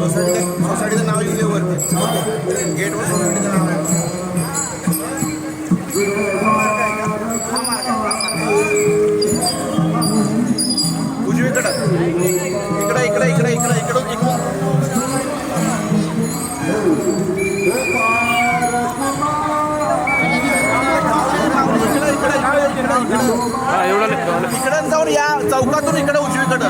Society सोसायटीचं नाव लिहिले वरती. गेटवर सोसायटीचं नाव आहे. उजवीकडं इकडं. इकडं इकडं इकडं इकडं इकडं इकडे जाऊन या चौकातून इकडे उजवीकडं.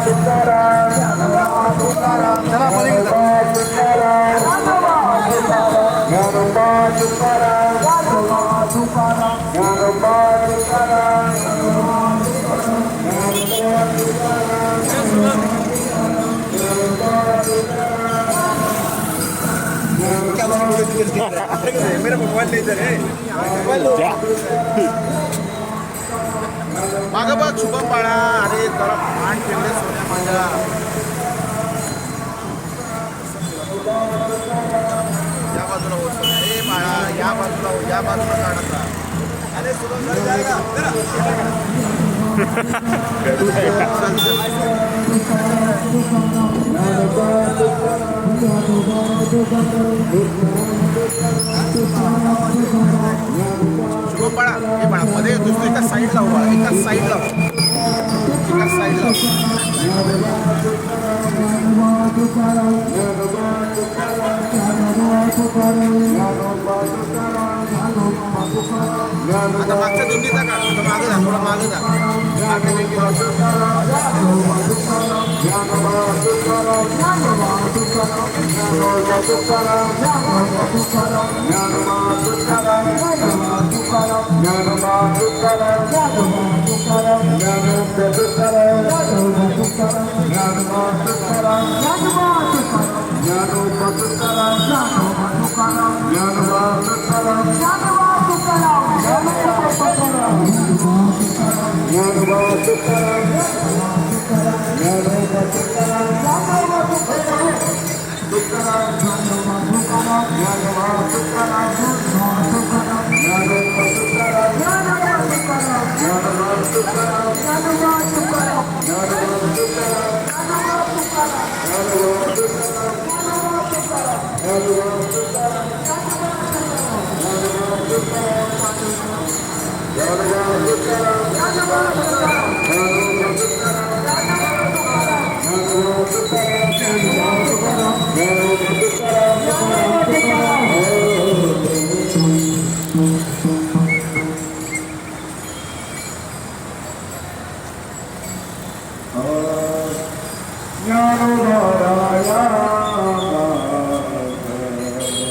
मेरा मोबाईल नाही तर मागं बघ शुभम बाळा. अरे जरा मान ठेवले सोन्या माझ्या. या बाजूला हो सोन्या. ए बाळा या बाजूला हो या बाजूला काढता अरे शुभम जरा जायगा. शुभम बाळा हे बाळा मध्ये दुसरी तू side love. Keeping side love. आता मागच्या दिंडीचा काढ थोडं मागं जा थोडं मागं जा मागच्या दिंडीचा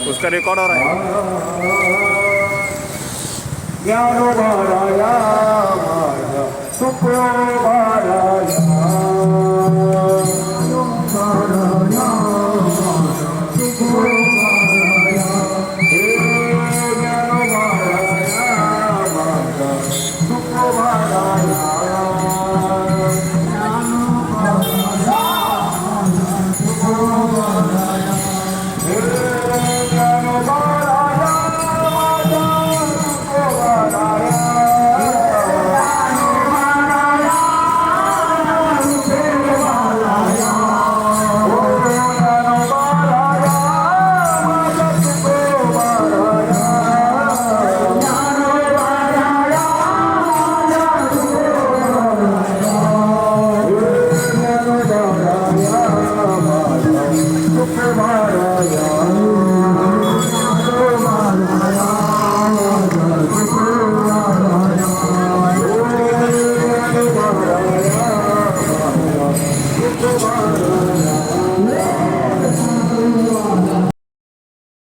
उसका रिकॉर्ड हो रहा है। ज्ञानो महाराया